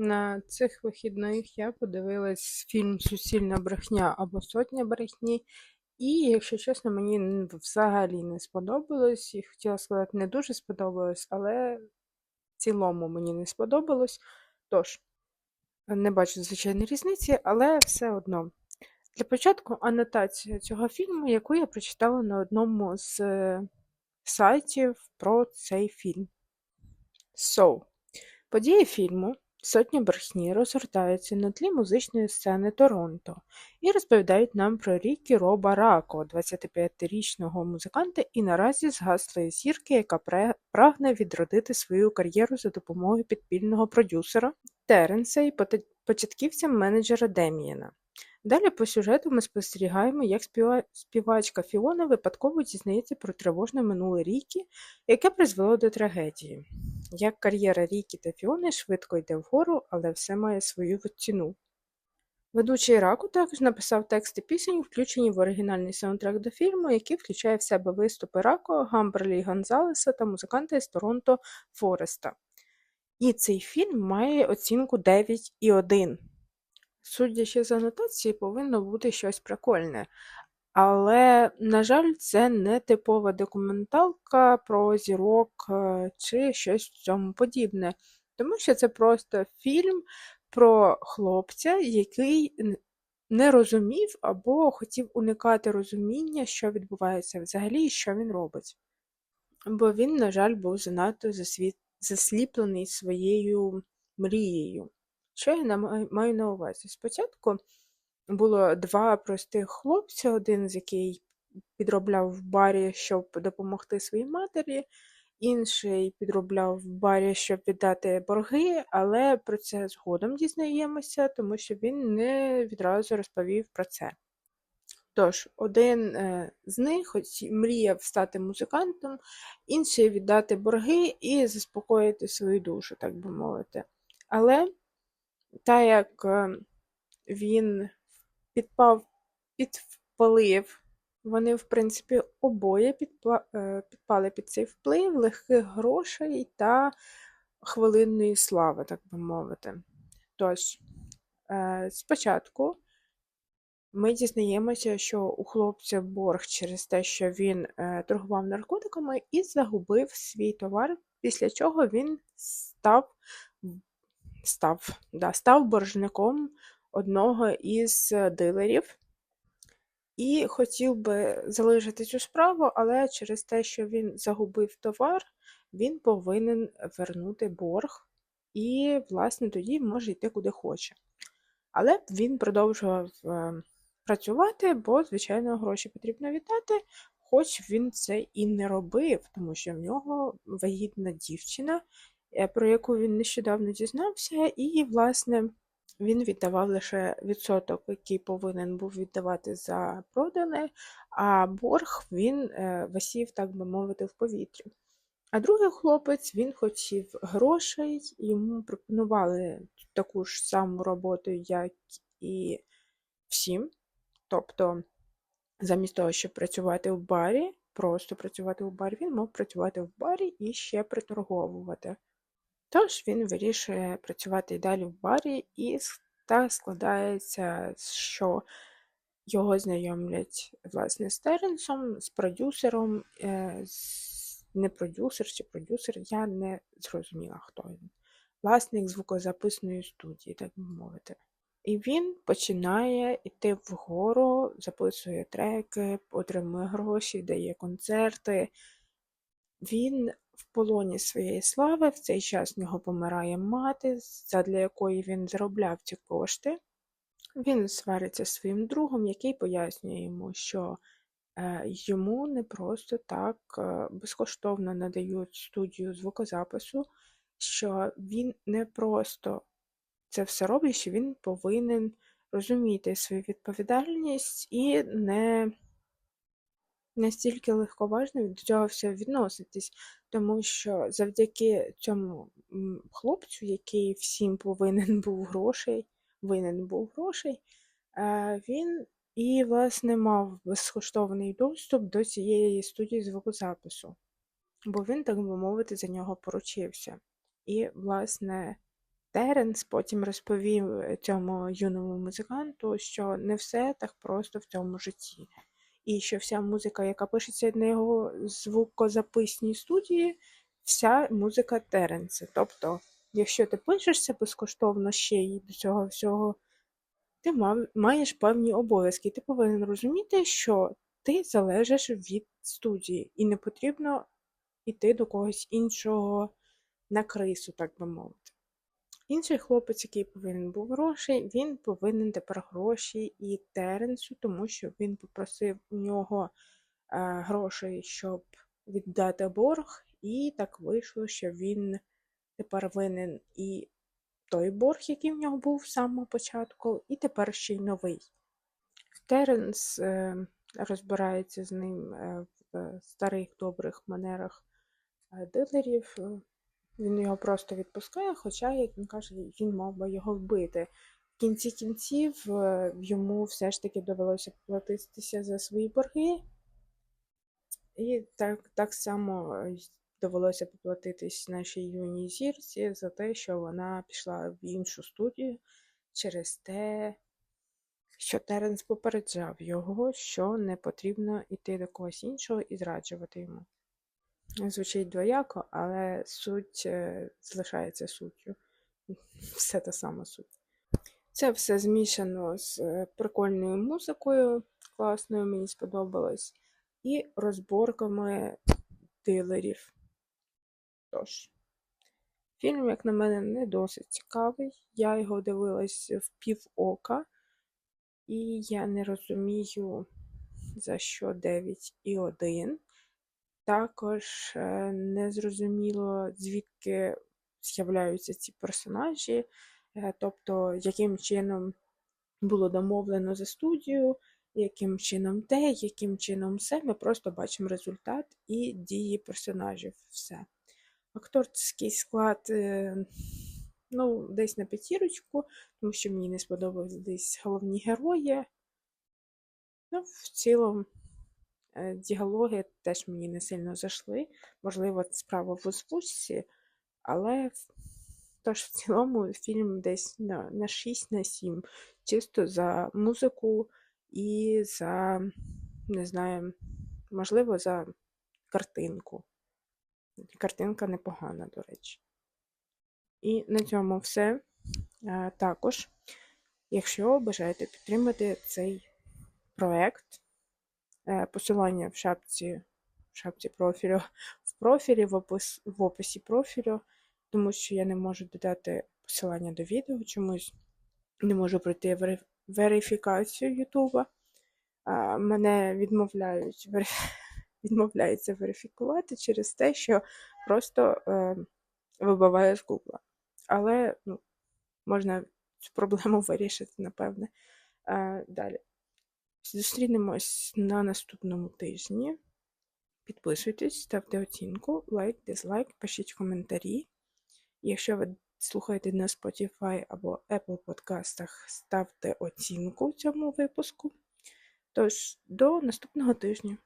На цих вихідних я подивилась фільм Суцільна брехня або Сотня брехні. І, якщо чесно, мені взагалі не сподобалось. І хотіла сказати, не дуже сподобалось, але в цілому мені не сподобалось. Тож, не бачу звичайної різниці, але все одно. Для початку анотація цього фільму, яку я прочитала на одному з е, сайтів про цей фільм. So, події фільму Сотня брехні розгортаються на тлі музичної сцени Торонто і розповідають нам про Рікі Роба Рако, 25-річного музиканта і наразі згаслої зірки, яка прагне відродити свою кар'єру за допомогою підпільного продюсера Теренса і початківця менеджера Демієна. Далі по сюжету ми спостерігаємо, як співа- співачка Фіона випадково дізнається про тривожне минуле Рікі, яке призвело до трагедії. Як кар'єра Рікі та Фіони швидко йде вгору, але все має свою ціну. Ведучий Раку також написав тексти пісень, включені в оригінальний саундтрек до фільму, який включає в себе виступи Рако, Гамберлі Гонзалеса та музиканта із Торонто Фореста. І цей фільм має оцінку 9,1. Судячи з анотації, повинно бути щось прикольне. Але, на жаль, це не типова документалка про зірок е, чи щось в цьому подібне. Тому що це просто фільм про хлопця, який не розумів або хотів уникати розуміння, що відбувається взагалі і що він робить. Бо він, на жаль, був занадто засліплений своєю мрією. Що я маю на увазі? Спочатку було два простих хлопця, один з який підробляв в барі, щоб допомогти своїй матері, інший підробляв в барі, щоб віддати борги, але про це згодом дізнаємося, тому що він не відразу розповів про це. Тож, один е, з них мріяв стати музикантом, інший віддати борги і заспокоїти свою душу, так би мовити. Але так як е, він підпав під вплив, вони, в принципі, обоє е, підпали під цей вплив легких грошей та хвилинної слави, так би мовити. Тож, е, спочатку ми дізнаємося, що у хлопця борг через те, що він е, торгував наркотиками і загубив свій товар, після чого він став, став, да, став боржником одного із е, дилерів і хотів би залишити цю справу, але через те, що він загубив товар, він повинен вернути борг, і, власне, тоді може йти куди хоче. Але він продовжував е, працювати, бо, звичайно, гроші потрібно віддати, хоч він це і не робив, тому що в нього вагітна дівчина, про яку він нещодавно дізнався, і, власне, він віддавав лише відсоток, який повинен був віддавати за продане, а борг він е, висів, так би мовити, в повітрі. А другий хлопець, він хотів грошей, йому пропонували таку ж саму роботу, як і всім. Тобто, замість того, щоб працювати в барі, просто працювати в барі, він мав працювати в барі і ще приторговувати. Тож він вирішує працювати і далі в барі, і так складається, що його знайомлять власне з Теренсом, з продюсером, е, не продюсер чи продюсер, я не зрозуміла, хто він. Власник звукозаписної студії, так би мовити. І він починає йти вгору, записує треки, отримує гроші, дає концерти. Він полоні своєї слави, в цей час в нього помирає мати, задля якої він заробляв ці кошти. Він свариться зі своїм другом, який пояснює йому, що е, йому не просто так е, безкоштовно надають студію звукозапису, що він не просто це все робить, що він повинен розуміти свою відповідальність і не настільки легковажно до цього все відноситись, тому що завдяки цьому хлопцю, який всім повинен був грошей, винен був грошей, е, він і, власне, мав безкоштовний доступ до цієї студії звукозапису, бо він, так би мовити, за нього поручився. І, власне, Теренс потім розповів е, цьому юному музиканту, що не все так просто в цьому житті. І що вся музика, яка пишеться на його звукозаписній студії, вся музика Теренса. Тобто, якщо ти пишешся безкоштовно ще й до цього всього, ти маєш певні обов'язки. Ти повинен розуміти, що ти залежиш від студії, і не потрібно йти до когось іншого на крису, так би мовити. Інший хлопець, який повинен був грошей, він повинен тепер гроші і Теренсу, тому що він попросив у нього е, грошей, щоб віддати борг, і так вийшло, що він тепер винен і той борг, який в нього був з самого початку, і тепер ще й новий. Теренс е, розбирається з ним е, в старих добрих манерах дилерів. Він його просто відпускає, хоча, як він каже, він мав би його вбити. В кінці кінців е, йому все ж таки довелося поплатитися за свої борги, і так, так само е, довелося поплатитись нашій юній зірці за те, що вона пішла в іншу студію через те, що Теренс попереджав його, що не потрібно йти до когось іншого і зраджувати йому. Звучить двояко, але суть е, залишається суттю. Все та сама суть. Це все змішано з е, прикольною музикою, класною, мені сподобалось, і розборками дилерів. Тож, фільм, як на мене, не досить цікавий. Я його дивилась в пів ока, і я не розумію, за що 9 і 1. Також е, не зрозуміло, звідки з'являються ці персонажі, е, тобто, яким чином було домовлено за студію, яким чином те, яким чином все. Ми просто бачимо результат і дії персонажів. Все. Акторський склад, е, ну, десь на п'ятірочку, тому що мені не сподобались головні герої. Ну, в цілому. Е, Діалоги теж мені не сильно зайшли. Можливо, справа в озвучці, але тож в цілому фільм десь на, на 6 на 7. Чисто за музику і за, не знаю, можливо, за картинку. Картинка непогана, до речі. І на цьому все. Е, Також, якщо бажаєте підтримати цей проект, посилання в шапці, в шапці профілю, в профілі, в, опис, в описі профілю, тому що я не можу додати посилання до відео, чомусь не можу пройти вери- верифікацію Ютуба. Мене відмовляють, відмовляються верифікувати через те, що просто е, вибиває з Гугла. Але ну, можна цю проблему вирішити, напевне. Е, далі. Зустрінемось на наступному тижні. Підписуйтесь, ставте оцінку, лайк, дизлайк, пишіть коментарі. Якщо ви слухаєте на Spotify або Apple подкастах, ставте оцінку цьому випуску. Тож, до наступного тижня.